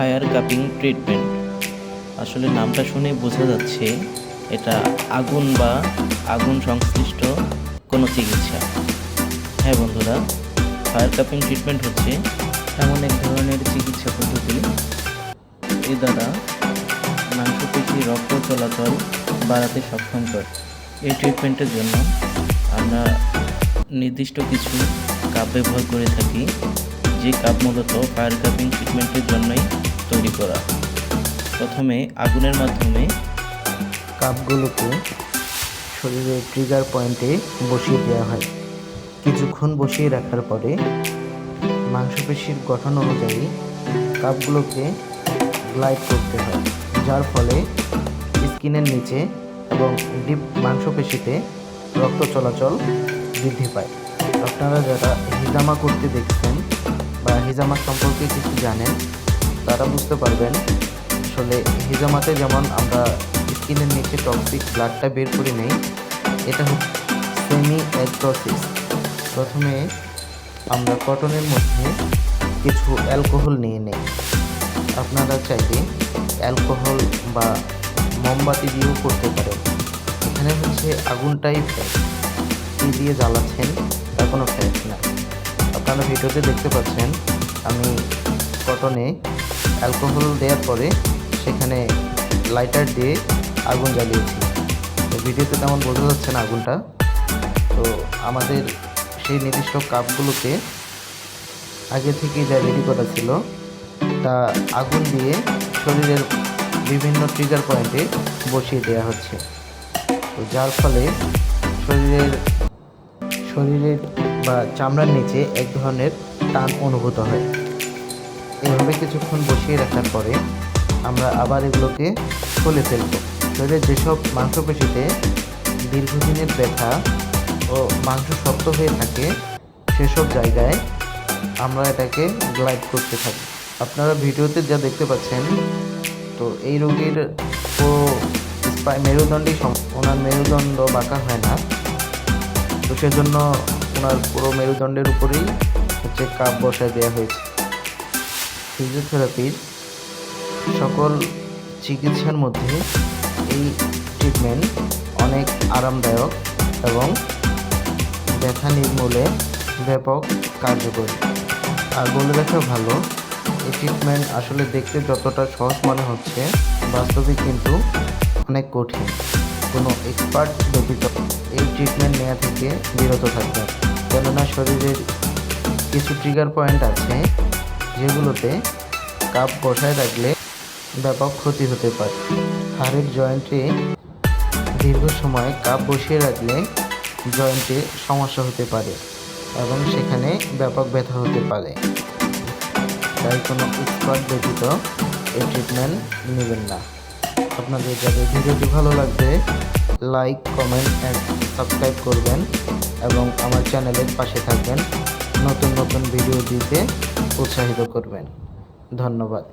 Fire cupping treatment. আসলে নামটা শুনে বোঝা যাচ্ছে এটা আগুন বা আগুন সংশ্লিষ্ট কোনো চিকিৎসা। হ্যাঁ বন্ধুরা, ফায়ার কাপিং ট্রিটমেন্ট হচ্ছে এমন এক ধরনের চিকিৎসা পদ্ধতি। এ দ্বারা মাংসপেশি রক্ত চলাচল বাড়াতে সক্ষম করে। এই ট্রিটমেন্টের জন্য আমরা নির্দিষ্ট কিছু কাপ ব্যবহার করে থাকি, যে কাপ মূলত ফায়ার কাপিং ট্রিটমেন্টের জন্যই তৈরি করা। প্রথমে আগুনের মাধ্যমে কাপগুলোকে শরীরের ট্রিগার পয়েন্টে বসিয়ে দেওয়া হয়। কিছুক্ষণ বসিয়ে রাখার পরে মাংসপেশির গঠন অনুযায়ী কাপগুলোকে গ্লাইড করতে হয়, যার ফলে স্কিনের নিচে এবং ডিপ মাংসপেশিতে রক্ত চলাচল বৃদ্ধি পায়। আপনারা যারা হিজামা করতে দেখছেন বা হিজামা সম্পর্কে কিছু জানেন তারা বুঝতে পারবেন আসলে হিজামাতে যেমন আমরা স্কিনের নিচে টক্সিক ব্লাডটা বের করে নেই, এটা হচ্ছে সেমি এক প্রসেস প্রথমে আমরা কটনের মধ্যে কিছু অ্যালকোহল নিয়ে নেই। আপনারা চাইলে অ্যালকোহল বা মোমবাতি দিয়েও করতে পারেন। এখানে হচ্ছে আগুনটাই কী দিয়ে জ্বালাচ্ছেন তার কোনো ফ্যাট না। আপনারা ভিডিওতে দেখতে পাচ্ছেন, আমি কটনে অ্যালকোহল দেওয়ার পরে সেখানে লাইটার দিয়ে আগুন জ্বালিয়েছি। তো ভিডিওতে তেমন বোঝা যাচ্ছে না আগুনটা। তো আমাদের সেই নির্দিষ্ট কাপগুলোকে আগে থেকেই যা রেডি করা ছিল, তা আগুন দিয়ে শরীরের বিভিন্ন ট্রিগার পয়েন্টে বসিয়ে দেওয়া হচ্ছে। তো যার ফলে শরীরের শরীরের বা চামড়ার নিচে এক ধরনের টান অনুভূত হয়। এভাবে কিছুক্ষণ বসিয়ে রাখার পরে আমরা আবার এগুলোকে খুলে ফেলব। শরীরের যেসব মাংসপেশিতে দীর্ঘদিনের ব্যথা ও মাংস শক্ত হয়ে থাকে, সেসব জায়গায় আমরা এটাকে গ্লাইড করতে থাকি। আপনারা ভিডিওতে যা দেখতে পাচ্ছেন, তো এই রোগীর স্পাই- মেরুদণ্ডই ওনার মেরুদণ্ড বাঁকা হয় না। তো সেজন্য ওনার পুরো মেরুদণ্ডের উপরেই হচ্ছে কাপ বসায় দেওয়া হয়েছে। ফিজিওথেরাপির সকল চিকিৎসার মধ্যে এই ট্রিটমেন্ট অনেক আরামদায়ক এবং ব্যথা নির্মূলে ব্যাপক কার্যকরী। আর বলে রাখা ভালো, এই ট্রিটমেন্ট আসলে দেখতে যতটা সহজ মনে হচ্ছে, বাস্তবে কিন্তু অনেক কঠিন। কোনো এক্সপার্ট ব্যতীত এই ট্রিটমেন্ট নেওয়া থেকে বিরত থাকবেন। কেননা শরীরের কিছু ট্রিগার পয়েন্ট আছে যেগুলোতে কাপ বসায় রাখলে ব্যাপক ক্ষতি হতে পারে। হাড়ের জয়েন্টে দীর্ঘ সময় কাপ বসিয়ে রাখলে জয়েন্টে সমস্যা হতে পারে এবং সেখানে ব্যাপক ব্যথা হতে পারে। তাই কোনো এক্সপার্ট ব্যতীত এই ট্রিটমেন্ট নেবেন না। আপনাদের যাদের ভিডিওটি ভালো লাগবে, লাইক, কমেন্ট, অ্যান্ড সাবস্ক্রাইব করবেন এবং আমার চ্যানেলের পাশে থাকবেন। নতুন নতুন ভিডিও দিতে উৎসাহিত করবেন। ধন্যবাদ।